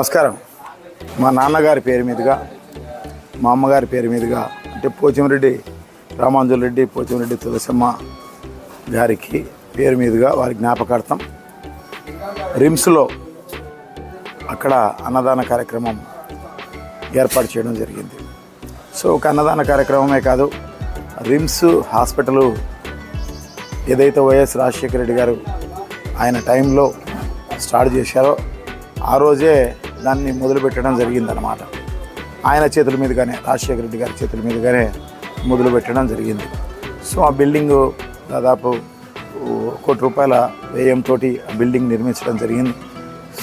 నమస్కారం. మా నాన్నగారి పేరు మీదుగా మా అమ్మగారి పేరు మీదుగా అంటే పోచంరెడ్డి రామాంజుల రెడ్డి పోచంరెడ్డి తులసమ్మ గారికి పేరు మీదుగా వారి జ్ఞాపకార్థం రిమ్స్లో అక్కడ అన్నదాన కార్యక్రమం ఏర్పాటు చేయడం జరిగింది. సో ఒక అన్నదాన కార్యక్రమమే కాదు రిమ్స్ హాస్పిటల్ ఏదైతే వైఎస్ రాజశేఖర రెడ్డి గారు ఆయన టైంలో స్టార్ట్ చేశారో ఆ రోజే దాన్ని మొదలుపెట్టడం జరిగిందనమాట ఆయన చేతుల మీదుగానే రాజశేఖర రెడ్డి గారి చేతుల మీదుగానే మొదలు పెట్టడం జరిగింది. సో ఆ బిల్డింగు దాదాపు కోటి రూపాయల వ్యయంతో ఆ బిల్డింగ్ నిర్మించడం జరిగింది.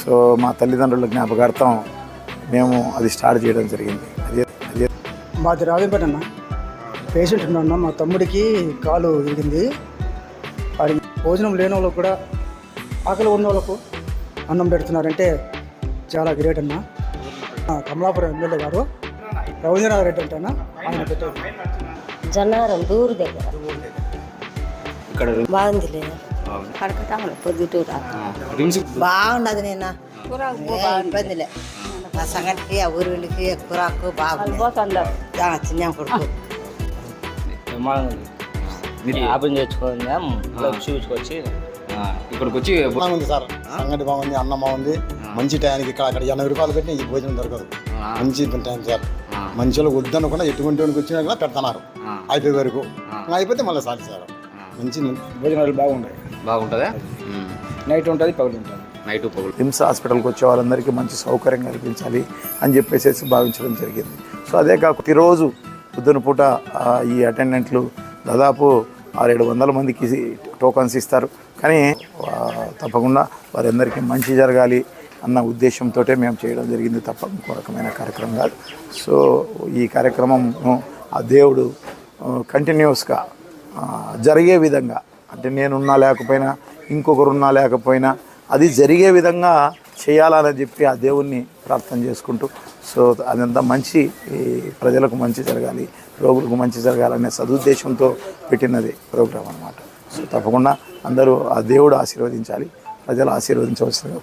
సో మా తల్లిదండ్రుల జ్ఞాపకార్థం మేము అది స్టార్ట్ చేయడం జరిగింది. అదే అదే. మాది రాజంపేట అన్న పేషెంట్ ఉన్నా మా తమ్ముడికి కాలు ఇరిగింది వాడి భోజనం లేని వాళ్ళకు కూడా ఆకలి ఉన్న వాళ్ళకు అన్నం పెడుతున్నారంటే చాలా గ్రేట్ అన్న. కమలాపురం ఎమ్మెల్యే గారు రవీంద్రనాథ్ రెడ్డి అంటేనా? ఆయన పెట్టారు. జన్నారం దూరు దగ్గర. బాగుందిలే. కడకటా పొద్దుటూరు బాగున్నది నిన్న. ఇబ్బందిలే. ఆ సంగటికి ఆ ఊరికి కూరకు బాగుంది. ఆ, చిన్న కొడుకు. మీరు ఆపం తెచ్చుకుందాం చూసుకొచ్చి. ఇక్కడికి వచ్చి బాగుంది సార్. సంగటి బాగుంది అన్నం బాగుంది. మంచి టయానికి ఇక్కడ అక్కడ ఎనభై రూపాయలు పెట్టిన ఈ భోజనం దొరకదు. మంచి టైం సార్ మంచిలో వద్దనుకున్నా ఎటువంటి వాడికి వచ్చినా కూడా పెడుతున్నారు. అయిపోయే వరకు. అయిపోతే మళ్ళీ సార్ సార్ మంచి భోజనాలు బాగున్నాయి బాగుంటుందా? నైట్ ఉంటుంది పగలు ఉంటుంది. నైట్ పగులు. రిమ్స్ హాస్పిటల్కి వచ్చే వాళ్ళందరికీ మంచి సౌకర్యం కల్పించాలి అని చెప్పేసి భావించడం జరిగింది. సో అదే కాక ప్రతిరోజు పొద్దున పూట ఈ అటెండెంట్లు దాదాపు ఆరేడు వందల మందికి టోకన్స్ ఇస్తారు. కానీ తప్పకుండా వారందరికీ మంచి జరగాలి. అన్న ఉద్దేశంతో మేము చేయడం జరిగింది తప్ప ఇంకో రకమైన కార్యక్రమం కాదు. సో ఈ కార్యక్రమం ఆ దేవుడు కంటిన్యూస్గా జరిగే విధంగా అంటే నేనున్నా లేకపోయినా ఇంకొకరున్నా లేకపోయినా అది జరిగే విధంగా చేయాలని చెప్పి ఆ దేవుణ్ణి ప్రార్థన చేసుకుంటూ సో అదంతా మంచి ఈ ప్రజలకు మంచి జరగాలి రోగులకు మంచి జరగాలనే సదుద్దేశంతో పెట్టినది ప్రోగ్రాం అన్నమాట. సో తప్పకుండా అందరూ ఆ దేవుడు ఆశీర్వదించాలి ప్రజలు ఆశీర్వదించవలసిందిగా